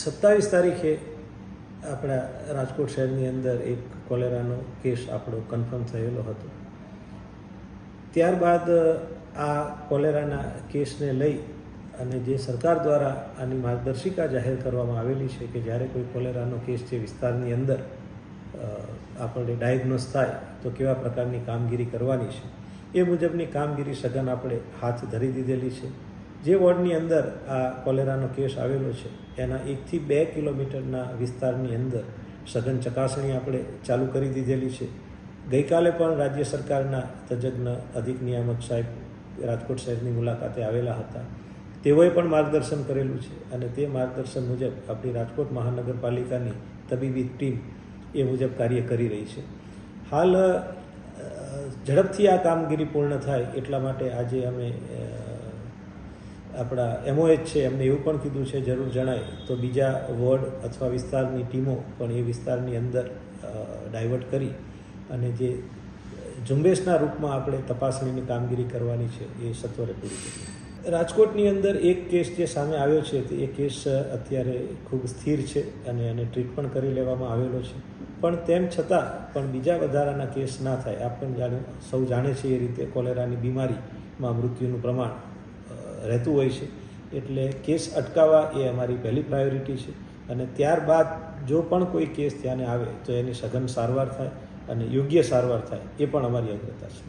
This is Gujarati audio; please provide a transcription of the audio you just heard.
સત્તાવીસ તારીખે આપણા રાજકોટ શહેરની અંદર એક કોલેરાનો કેસ આપણો કન્ફર્મ થયેલો હતો. ત્યારબાદ આ કોલેરાના કેસને લઈ અને જે સરકાર દ્વારા આની માર્ગદર્શિકા જાહેર કરવામાં આવેલી છે કે જ્યારે કોઈ કોલેરાનો કેસ જે વિસ્તારની અંદર આપણને આપણે ડાયગ્નોસ થાય, તો કેવા પ્રકારની કામગીરી કરવાની છે? એ મુજબની કામગીરી સઘન આપણે હાથ ધરી દીધેલી છે. જે વોર્ડની અંદર આ કોલેરાનો કેસ આવેલો છે, એના એકથી બે કિલોમીટરના વિસ્તારની અંદર સઘન ચકાસણી આપણે ચાલુ કરી દીધેલી છે. ગઈકાલે પણ રાજ્ય સરકારના તજજ્ઞ અધિક નિયામક સાહેબ રાજકોટ સાહેબની મુલાકાતે આવેલા હતા. તેઓએ પણ માર્ગદર્શન કરેલું છે અને તે માર્ગદર્શન મુજબ આપણી રાજકોટ મહાનગરપાલિકાની તબીબી ટીમ એ મુજબ કાર્ય કરી રહી છે. હાલ ઝડપથી આ કામગીરી પૂર્ણ થાય એટલા માટે આજે અમે આપણા એમઓએચ છે, એમને એવું પણ કીધું છે, જરૂર જણાય. તો બીજા વોર્ડ અથવા વિસ્તારની ટીમો પણ એ વિસ્તારની અંદર ડાયવર્ટ કરી અને જે ઝુંબેશના રૂપમાં આપણે તપાસણીની કામગીરી કરવાની છે, એ સત્વરે પૂરી કરી રાજકોટની અંદર એક કેસ જે સામે આવ્યો છે, તે એ કેસ અત્યારે ખૂબ સ્થિર છે અને એને ટ્રીટ પણ કરી લેવામાં આવેલો છે. પણ તેમ છતાં પણ બીજા વધારાના કેસ ના થાય. આપ પણ જાણે સૌ જાણે છે એ રીતે કોલેરાની બીમારીમાં મૃત્યુનું પ્રમાણ રહેતું હોય છે. એટલે કેસ અટકાવવા એ અમારી પહેલી પ્રાયોરિટી છે. અને ત્યારબાદ જો પણ કોઈ કેસ ત્યાંને આવે તો એની સઘન સારવાર થાય અને યોગ્ય સારવાર થાય એ પણ અમારી અગ્રતા છે.